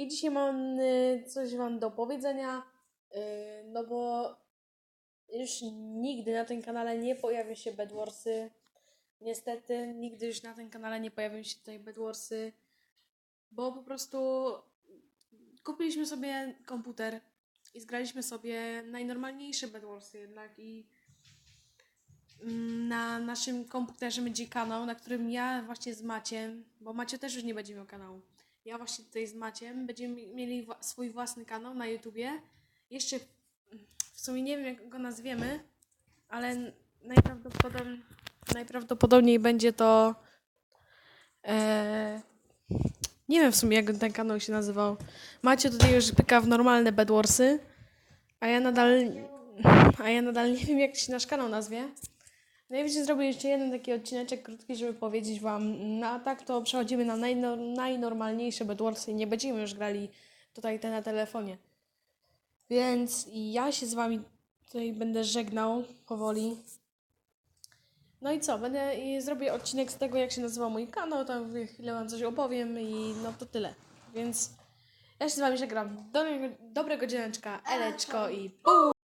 I dzisiaj mam y, coś Wam do powiedzenia, y, no bo już nigdy na tym kanale nie pojawią się Bedwarsy. Niestety, nigdy już na tym kanale nie pojawią się tutaj Bedwarsy, bo po prostu kupiliśmy sobie komputer i zgraliśmy sobie najnormalniejsze Bedwarsy jednak i mm, na naszym komputerze będzie kanał, na którym ja właśnie z Maciem, bo Macio też już nie będzie miał kanału. Ja właśnie tutaj z Maciem będziemy mieli swój własny kanał na YouTubie. Jeszcze w- w sumie nie wiem jak go nazwiemy, ale najprawdopodobniej, najprawdopodobniej będzie to e, nie wiem w sumie jak ten kanał się nazywał. Macie tutaj już pyka w normalne Bedwarsy, a ja nadal a ja nadal nie wiem jak się nasz kanał nazwie. No i wiecie, zrobię jeszcze jeden taki odcineczek krótki, żeby powiedzieć wam, no a tak to przechodzimy na najno, najnormalniejsze Bedwarsy i nie będziemy już grali tutaj te na telefonie. Więc ja się z wami tutaj będę żegnał powoli. No i co, będę i zrobię odcinek z tego, jak się nazywa mój kanał, tam chwilę wam coś opowiem i no to tyle. Więc ja się z wami żegnam. Dobrego, dobrego dzieneczka, eleczko i pół!